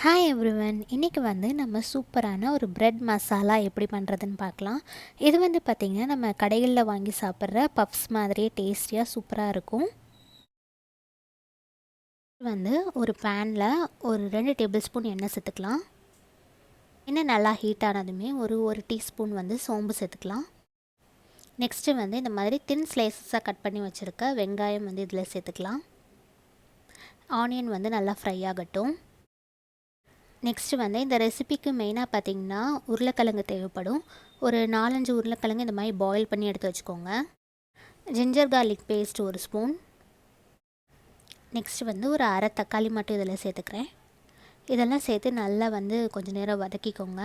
Hi everyone இன்றைக்கி வந்து நம்ம சூப்பரான ஒரு ப்ரெட் மசாலா எப்படி பண்ணுறதுன்னு பார்க்கலாம். இது வந்து பார்த்திங்கன்னா நம்ம கடைகளில் வாங்கி சாப்பிட்ற பப்ஸ் மாதிரியே டேஸ்டியாக சூப்பராக இருக்கும். வந்து ஒரு பேனில் ஒரு ரெண்டு டேபிள் ஸ்பூன் எண்ணெய் சேர்த்துக்கலாம். எண்ணெய் நல்லா ஹீட் ஆனதுமே ஒரு ஒரு டீஸ்பூன் வந்து சோம்பு சேர்த்துக்கலாம். நெக்ஸ்ட்டு வந்து இந்த மாதிரி தின் ஸ்லைசஸாக கட் பண்ணி வச்சுருக்க வெங்காயம் வந்து இதில் சேர்த்துக்கலாம். ஆனியன் வந்து நல்லா ஃப்ரை ஆகட்டும். நெக்ஸ்ட்டு வந்து இந்த ரெசிபிக்கு மெயினாக பார்த்திங்கன்னா உருளைக்கிழங்கு தேவைப்படும். ஒரு நாலஞ்சு உருளைக்கிழங்கு இந்த மாதிரி பாயில் பண்ணி எடுத்து வச்சுக்கோங்க. ஜிஞ்சர் கார்லிக் பேஸ்ட் ஒரு ஸ்பூன் நெக்ஸ்ட் வந்து ஒரு அரை தக்காளி மட்டும் இதில் சேர்த்துக்கிறேன். இதெல்லாம் சேர்த்து நல்லா வந்து கொஞ்சம் நேரம் வதக்கிக்கோங்க.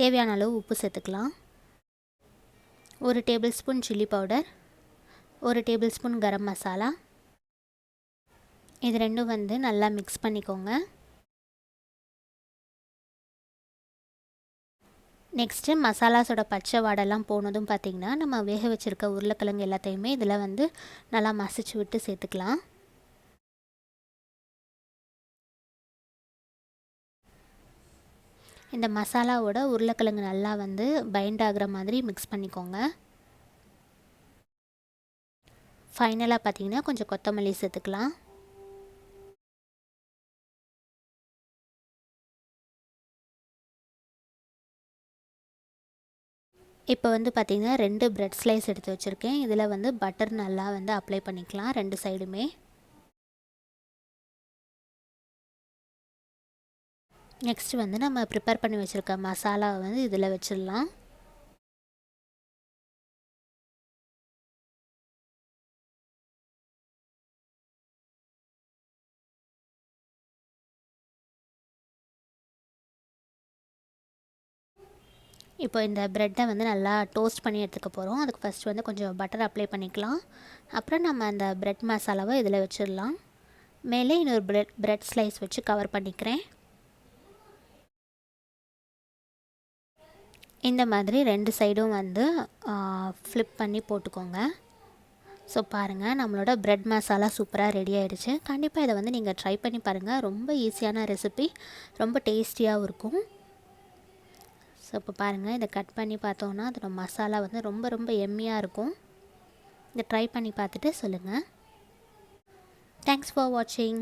தேவையான அளவு உப்பு சேர்த்துக்கலாம். ஒரு டேபிள் ஸ்பூன் சில்லி பவுடர் ஒரு டேபிள் ஸ்பூன் கரம் மசாலா இது ரெண்டும் வந்து நல்லா மிக்ஸ் பண்ணிக்கோங்க. நெக்ஸ்ட்டு மசாலாஸோட பச்சை வாடெல்லாம் போனதும் பார்த்திங்கன்னா நம்ம வேக வச்சுருக்க உருளைக்கிழங்கு எல்லாத்தையுமே இதில் வந்து நல்லா மசிச்சு விட்டு சேர்த்துக்கலாம். இந்த மசாலாவோட உருளைக்கிழங்கு நல்லா வந்து பைண்ட் ஆகிற மாதிரி மிக்ஸ் பண்ணிக்கோங்க. ஃபைனலாக பார்த்திங்கன்னா கொஞ்சம் கொத்தமல்லி சேர்த்துக்கலாம். இப்போ வந்து பார்த்திங்கன்னா ரெண்டு ப்ரெட் ஸ்லைஸ் எடுத்து வச்சுருக்கேன். இதில் வந்து பட்டர் நல்லா வந்து அப்ளை பண்ணிக்கலாம் ரெண்டு சைடுமே நெக்ஸ்ட் வந்து நம்ம ப்ரிப்பேர் பண்ணி வச்சுருக்க மசாலாவை வந்து இதில் வச்சிடலாம். இப்போ இந்த ப்ரெட்டை வந்து நல்லா டோஸ்ட் பண்ணி எடுத்துக்க போகிறோம் அதுக்கு ஃபஸ்ட் வந்து கொஞ்சம் பட்டர் அப்ளை பண்ணிக்கலாம். அப்புறம் நம்ம அந்த ப்ரெட் மசாலாவை இதில் வச்சிடலாம். மேலே இன்னொரு ப்ரெட் ப்ரெட் ஸ்லைஸ் வச்சு கவர் பண்ணிக்கிறேன். இந்த மாதிரி ரெண்டு சைடும் வந்து ஃப்ளிப் பண்ணி போட்டுக்கோங்க. ஸோ பாருங்கள் நம்மளோட ப்ரெட் மசாலா சூப்பராக ரெடி ஆகிடுச்சு கண்டிப்பாக இதை வந்து நீங்கள் ட்ரை பண்ணி பாருங்கள் ரொம்ப ஈஸியான ரெசிபி ரொம்ப டேஸ்டியாகவும் இருக்கும். ஸோ இப்போ பாருங்கள் இதை கட் பண்ணி பார்த்தோன்னா அதோட மசாலா வந்து ரொம்ப ரொம்ப எம்மியாக இருக்கும். இதை ட்ரை பண்ணி பார்த்துட்டு சொல்லுங்கள் தேங்க்ஸ் ஃபார் வாட்சிங்